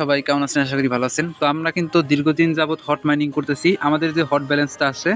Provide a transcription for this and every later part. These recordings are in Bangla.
সবাই কেমন আছেন? আশা করি ভালো আছেন। তো আমরা কিন্তু দীর্ঘদিন যাবৎ হট মাইনিং করতেছি। আমাদের যে হট ব্যালেন্সটা আছে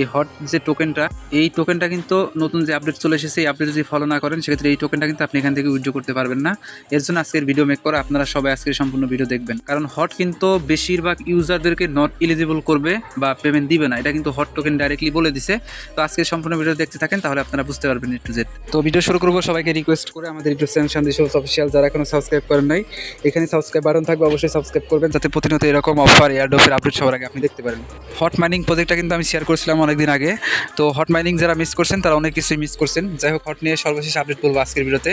এই হট যে টোকেনটা এই টোকেনটা কিন্তু নতুন যে আপডেট চলে এসেছে, এই আপডেট যদি ফলো না করেন, সেক্ষেত্রে এই টোকেনটা কিন্তু আপনি এখান থেকে উইথড্র করতে পারবেন না। এর জন্য আজকের ভিডিও মেক করা, আপনারা সবাই আজকের সম্পূর্ণ ভিডিও দেখবেন। কারণ হট কিন্তু বেশিরভাগ ইউজারদেরকে নট এলিজিবল করবে বা পেমেন্ট দিবে না। এটা কিন্তু হট টোকেন ডাইরেক্টলি বলে দিছে। তো আজকের সম্পূর্ণ ভিডিও দেখতে থাকেন, তাহলে আপনারা বুঝতে পারবেন একটু জেড তো ভিডিও শুরু করব সবাইকে রিকোয়েস্ট করে। আমাদের YouTube channel Shanti shows official যারা এখনও সাবস্ক্রাইব করেন নাই, এখানে সাবস্ক্রাইব বাটন থাকবে, অবশ্যই সাবস্ক্রাইব করবেন, যাতে প্রতিনিয়ত এরকম অফার এয়ারডপের আপডেট সবার আগে আপনি দেখতে পারেন। হট মাইনিং প্রজেক্টটা কিন্তু আমি শেয়ার করেছিলাম অনেকদিন আগে। তো হট মাইনিং যারা মিস করছেন, তারা অনেক কিছুই মিস করছেন। যাই হোক, হট নিয়ে সর্বশেষ আপডেট বলব আজকের ভিডিওতে।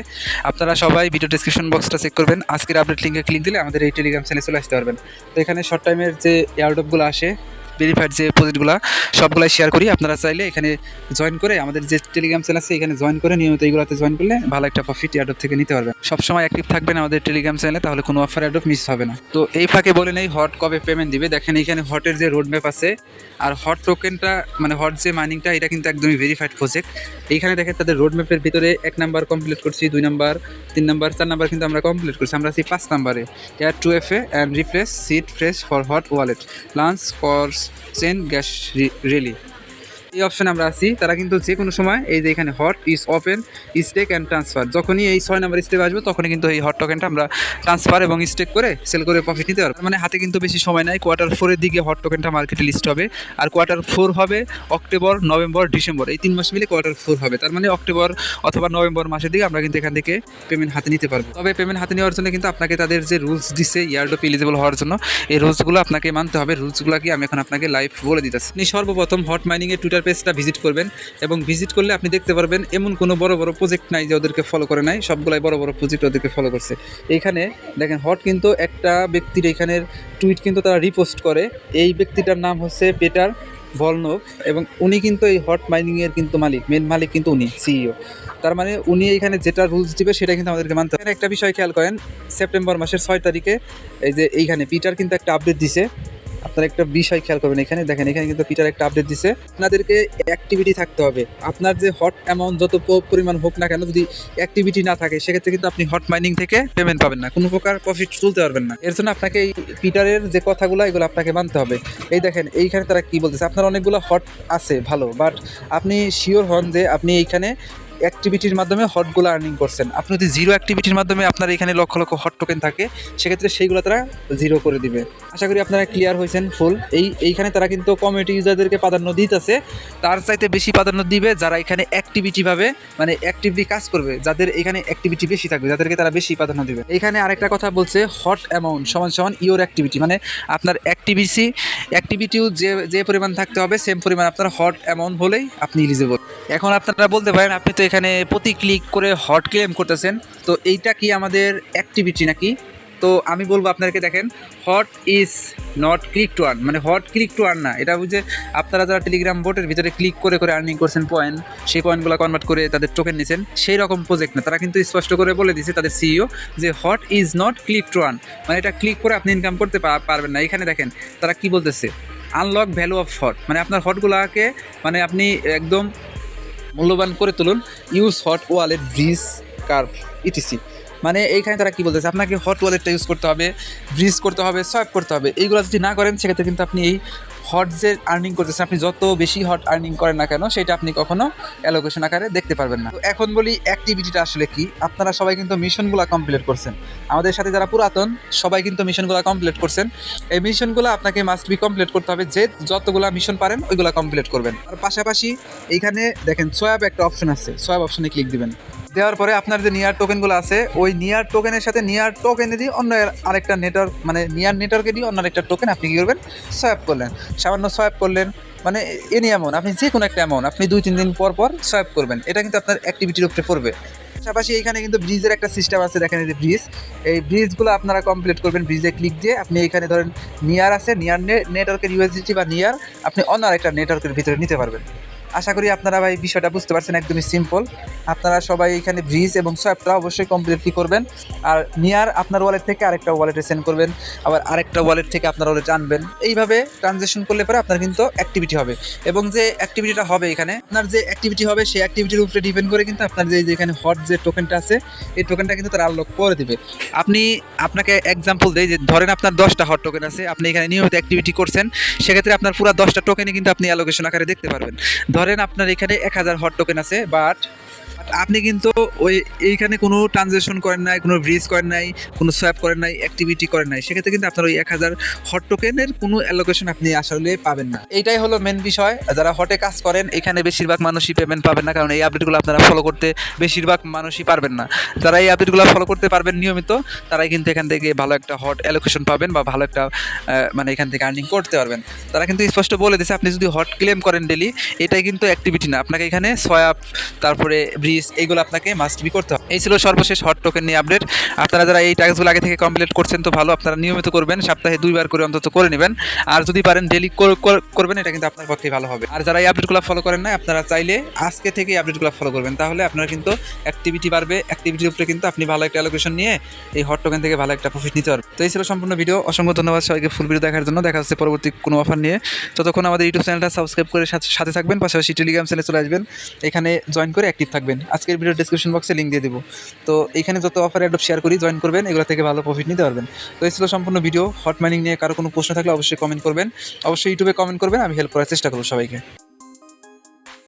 আপনারা সবাই ভিডিও ডিসক্রিপশন বক্সটা চেক করবেন। আজকের আপডেট লিঙ্কে ক্লিক দিলে আমাদের এই টেলিগ্রাম চ্যানেলে চলে আসতে পারবেন। তো এখানে শর্ট টাইমের যে এয়ারডপগুলো আসে ভেরিফাইড যে প্রজেক্টগুলো সবগুলাই শেয়ার করি। আপনারা চাইলে এখানে জয়েন করে আমাদের যে টেলিগ্রাম চ্যানেল আছে, এখানে জয়েন করে নিয়মিত এইগুলোতে জয়েন করলে ভালো একটা প্রফিট অ্যাডপ থেকে নিতে পারবেন। সবসময় অ্যাক্টিভ থাকবেন আমাদের টেলিগ্রাম চ্যানেলে তাহলে কোনো অফার অ্যাডপ মিস হবে না। তো এই ফাঁকে বলে নেই হট কবে পেমেন্ট দিবে। দেখেন এখানে হটের যে রোডম্যাপ আছে, আর হট টোকেনটা মানে হট যে মাইনিংটা এটা কিন্তু একদমই ভেরিফাইড প্রজেক্ট এইখানে দেখেন তাদের রোড ম্যাপের ভিতরে এক নাম্বার কমপ্লিট করছি, দুই নাম্বার তিন নাম্বার চার নাম্বার কিন্তু আমরা কমপ্লিট করছি। আমরা আছি পাঁচ নাম্বারে air two F A and refresh seat fresh for HOT wallet launch cross chain gas relay এই অপশনে আমরা আছি। তারা কিন্তু যে কোনো সময় এই যে এখানে HOT is open stake and transfer যখনই এই ছয় নাম্বার স্টেপ আসবে, তখনই কিন্তু এই হট টোকেনটা আমরা ট্রান্সফার এবং স্টেক করে সেল করে প্রফিট নিতে পারব। মানে হাতে কিন্তু বেশি সময় নাই কোয়ার্টার ফোরের দিকে হট টোকেনটা মার্কেটে লিস্ট হবে। আর কোয়ার্টার ফোর হবে অক্টোবর নভেম্বর ডিসেম্বর এই তিন মাস মিলে কোয়ার্টার ফোর হবে। তার মানে অক্টোবর অথবা নভেম্বর মাসের দিকে আমরা কিন্তু এখান থেকে পেমেন্ট হাতে নিতে পারব। তবে পেমেন্ট হাতে নেওয়ার জন্য কিন্তু আপনাকে তাদের যে রুলস দিচ্ছে ইয়ারডপ এলিজিবল হওয়ার জন্য, এই রুলসগুলো আপনাকে মানতে হবে। রুলসগুলো কি আমি এখন আপনাকে লাইভ বলে দিতেছি। সর্বপ্রথম হট মাইনিংয়ের টুইটার পেজটা ভিজিট করবেন এবং ভিজিট করলে আপনি দেখতে পারবেন এমন কোনো বড় বড় প্রজেক্ট নাই যে ওদেরকে ফলো করে নাই। সবগুলাই বড় বড় প্রজেক্ট ওদেরকে ফলো করছে। এইখানে দেখেন হট কিন্তু একটা ব্যক্তির এখানের টুইট কিন্তু তারা রিপোস্ট করে। এই ব্যক্তিটার নাম হচ্ছে পেটার ভলনোভ এবং উনি কিন্তু এই হট মাইনিংয়ের কিন্তু মালিক মেন মালিক কিন্তু উনি সিইও তার মানে উনি এখানে যেটা রুলস দিবে সেটা কিন্তু আমাদেরকে মানতে হবে। একটা বিষয় খেয়াল করেন সেপ্টেম্বর মাসের ছয় তারিখে এই যে এইখানে পিটার কিন্তু একটা আপডেট দিছে। আপনারা একটা বিষয় খেয়াল করবেন এখানে। দেখেন, এখানে কিন্তু পিটার একটা আপডেট দিছে। আপনাদেরকে অ্যাক্টিভিটি থাকতে হবে। আপনার যে হট অ্যামাউন্ট যত পরিমাণ হোক না কেন, যদি অ্যাক্টিভিটি না থাকে, সেক্ষেত্রে কিন্তু আপনি হট মাইনিং থেকে পেমেন্ট পাবেন না। কোনো প্রকার প্রফিট তুলতে পারবেন না। এর জন্য আপনাকে এই পিটারের যে কথাগুলো, এগুলো আপনাকে মানতে হবে। এই দেখেন, এইখানে তারা কি বলতেছে? আপনার অনেকগুলো হট আছে, ভালো। বাট আপনি শিওর হন যে আপনি এইখানে অ্যাক্টিভিটির মাধ্যমে হটগুলো আর্নিং করছেন। আপনি যদি জিরো অ্যাক্টিভিটির মাধ্যমে আপনার এখানে লক্ষ লক্ষ হট টোকেন থাকে, সেক্ষেত্রে সেইগুলো তারা জিরো করে দিবে। আশা করি আপনারা ক্লিয়ার হয়েছেন ফুল এই, এইখানে তারা কিন্তু কমিউনিটি ইউজারদেরকে প্রাধান্য দিতেছে। তার চাইতে বেশি প্রাধান্য দিবে যারা এখানে অ্যাক্টিভিটিভাবে মানে অ্যাক্টিভলি কাজ করবে, যাদের এখানে অ্যাক্টিভিটি বেশি থাকবে, যাদেরকে তারা বেশি প্রাধান্য দিবে। এখানে আরেকটা কথা বলছে হট অ্যামাউন্ট সমান সমান ইওর অ্যাক্টিভিটি মানে আপনার অ্যাক্টিভিটি অ্যাক্টিভিটিও যে যে পরিমাণ থাকতে হবে সেম পরিমাণ আপনার হট অ্যামাউন্ট হলেই আপনি ইলিজিবল এখন আপনারা বলতে পারেন, আপনি তো এখানে প্রতি ক্লিক করে হট ক্লেম করতেছেন। তো এইটা কি আমাদের অ্যাক্টিভিটি নাকি? তো আমি বলব আপনাদেরকে দেখেন HOT is not click to earn মানে হট ক্লিক টু আর্ন না। এটা বুঝে আপনারা যারা টেলিগ্রাম বোটের ভিতরে ক্লিক করে করে আর্নিং করছেন পয়েন্ট সেই পয়েন্টগুলো কনভার্ট করে তাদের টোকেন নিয়েছেন সেই রকম প্রজেক্ট না। তারা কিন্তু স্পষ্ট করে বলে দিয়েছে তাদের সিইও যে HOT is not click to earn মানে এটা ক্লিক করে আপনি ইনকাম করতে পারবেন না। এখানে দেখেন, তারা কি বলতেছে? আনলক ভ্যালু অফ হট মানে আপনার হটগুলোকে মানে আপনি একদম মূল্যবান করে তুলুন use HOT wallet bridge curve ETC মানে এইখানে তারা কি বলতেছে? আপনাকে হট ওয়ালেটটা ইউজ করতে হবে ব্রিজ করতে হবে সোয়াইপ করতে হবে। এইগুলো যদি না করেন, সেক্ষেত্রে কিন্তু আপনি এই হট যে আর্নিং করতেছেন, আপনি যত বেশি হট আর্নিং করেন না কেন, সেটা আপনি কখনো অ্যালোকেশন আকারে দেখতে পারবেন না। এখন বলি অ্যাক্টিভিটিটা আসলে কি? আপনারা সবাই কিন্তু মিশনগুলো কমপ্লিট করছেন। আমাদের সাথে যারা পুরাতন, সবাই কিন্তু মিশনগুলো কমপ্লিট করছেন। এই মিশনগুলো আপনাকে মাস্ট বি কমপ্লিট করতে হবে। যে যতগুলো মিশন পারেন, ওইগুলো কমপ্লিট করবেন। আর পাশাপাশি এইখানে দেখেন সোয়াব একটা অপশন আছে। সোয়াব অপশনে ক্লিক দিবেন। দেওয়ার পরে আপনার যে নিয়ার টোকেনগুলো আছে, ওই নিয়ার টোকেনের সাথে নিয়ার টোকেনে দিয়ে অন্য আরেকটা নেটওয়ার্ক মানে নিয়ার নেটওয়ার্কে দিয়ে অন্য আরেকটা টোকেন আপনি কী করবেন? সোয়াপ করলেন। সামান্য সোয়াপ করলেন মানে এনি অ্যামাউন্ট আপনি যে কোনো একটা অ্যামাউন্ট আপনি দুই, তিন দিন পর পর সোয়াপ করবেন। এটা কিন্তু আপনার অ্যাক্টিভিটির উপরে পড়বে। পাশাপাশি এখানে কিন্তু ব্রিজের একটা সিস্টেম আছে, দেখেন যে ব্রিজ এই ব্রিজগুলো আপনারা কমপ্লিট করবেন ব্রিজে ক্লিক দিয়ে আপনি এখানে ধরেন নিয়ার আছে নিয়ার নেটওয়ার্কের ইউএসডিটি বা নিয়ার আপনি অন্য আরেকটা নেটওয়ার্কের ভিতরে নিতে পারবেন। আশা করি আপনারা ভাই বিষয়টা বুঝতে পারছেন, একদমই সিম্পল আপনারা সবাই এখানে ব্রিজ এবং সোয়াপটা অবশ্যই কমপ্লিটলি করবেন। আর নিয়ার আপনার ওয়ালেট থেকে আরেকটা ওয়ালেটে সেন্ড করবেন। আবার আরেকটা ওয়ালেট থেকে আপনার ওয়ালেট আনবেন। এইভাবে ট্রানজ্যাকশন করলে পরে আপনার কিন্তু অ্যাক্টিভিটি হবে। এবং যে অ্যাক্টিভিটিটা হবে এখানে, আপনার যে অ্যাক্টিভিটি হবে, সেই অ্যাক্টিভিটির উপরে ডিপেন্ড করে কিন্তু আপনার যে এখানে হট যে টোকেনটা আছে, এই টোকেনটা কিন্তু তারা আনলক করে দিবে। আপনি আপনাকে এক্সাম্পল দেয় যে, ধরেন আপনার দশটা হট টোকেন আছে, আপনি এখানে নিয়মিত অ্যাক্টিভিটি করছেন, সেক্ষেত্রে আপনার পুরো দশটা টোকেনই কিন্তু আপনি অ্যালোকেশন আকারে দেখতে পারবেন। ধরেন আপনার এখানে এক হাজার হট টোকেন আছে বাট আপনি কিন্তু ওই এইখানে কোনো ট্রানজ্যাকশন করেন নাই, কোনো ব্রিজ করেন নাই, কোনো সোয়াপ করেন নাই অ্যাক্টিভিটি করেন নাই, সেক্ষেত্রে কিন্তু আপনার ওই এক হাজার হট টোকেনের কোনো অ্যালোকেশন আপনি আসলে পাবেন না। এইটাই হলো মেন বিষয়। যারা হটে কাজ করেন, এখানে বেশিরভাগ মানুষই পেমেন্ট পাবেন না, কারণ এই আপডেটগুলো আপনারা ফলো করতে বেশিরভাগ মানুষই পারবেন না। যারা এই আপডেটগুলো ফলো করতে পারবেন নিয়মিত, তারাই কিন্তু এখান থেকে ভালো একটা হট অ্যালোকেশন পাবেন বা ভালো একটা মানে এখান থেকে আর্নিং করতে পারবেন। তারা কিন্তু স্পষ্ট বলে দিয়েছে, আপনি যদি হট ক্লেম করেন ডেলি এটাই কিন্তু অ্যাক্টিভিটি না। আপনাকে এখানে সোয়াপ তারপরে ব্রিজ এইগুলো আপনাকে মাস্ট বি করতে হবে। এই ছিল সর্বশেষ হট টোকেন নিয়ে আপডেট আপনারা যারা এই টাস্কগুলো আগে থেকে কমপ্লিট করছেন তো ভালো, আপনারা নিয়মিত করবেন, সপ্তাহে দুইবার করে অন্তত করে নেবেন। আর যদি পারেন ডেলি করবেন, এটা কিন্তু আপনার পক্ষে ভালো হবে। আর যারা এই আপডেটগুলো ফলো করেন না আপনারা চাইলে আজকে থেকে আপডেটগুলো ফলো করবেন। তাহলে আপনারা কিন্তু অ্যাক্টিভিটি বাড়বে অ্যাক্টিভিটির উপরে কিন্তু আপনি ভালো একটা অ্যালোকেশন নিয়ে এই হট টোকেন থেকে ভালো একটা প্রফিট নিতে পারবেন। তো এই ছিল সম্পূর্ণ ভিডিও অসংখ্য ধন্যবাদ সবাইকে ফুল ভিডিও দেখার জন্য। দেখা হচ্ছে পরবর্তী কোনো অফার নিয়ে। ততক্ষণ আমাদের ইউটিউব চ্যানেলটা সাবস্ক্রাইব করে সাথে থাকবেন। পাশাপাশি টেলিগ্রাম চ্যানেলে চলে আসবেন। এখানে জয়েন করে অ্যাক্টিভ থাকবেন। আজকের ভিডিও ডিসক্রিপশন বক্সে লিঙ্ক দিয়ে দেবো। তো এখানে যত অফার অ্যাডপ শেয়ার করি জয়েন করবেন, এগুলো থেকে ভালো প্রফিট নিতে পারবেন। তো এই ছিল সম্পূর্ণ ভিডিও হট মাইনিং নিয়ে কারও কোনো প্রশ্ন থাকলে অবশ্যই কমেন্ট করবেন। অবশ্যই ইউটিউবে কমেন্ট করবেন, আমি হেল্প করার চেষ্টা করব সবাইকে।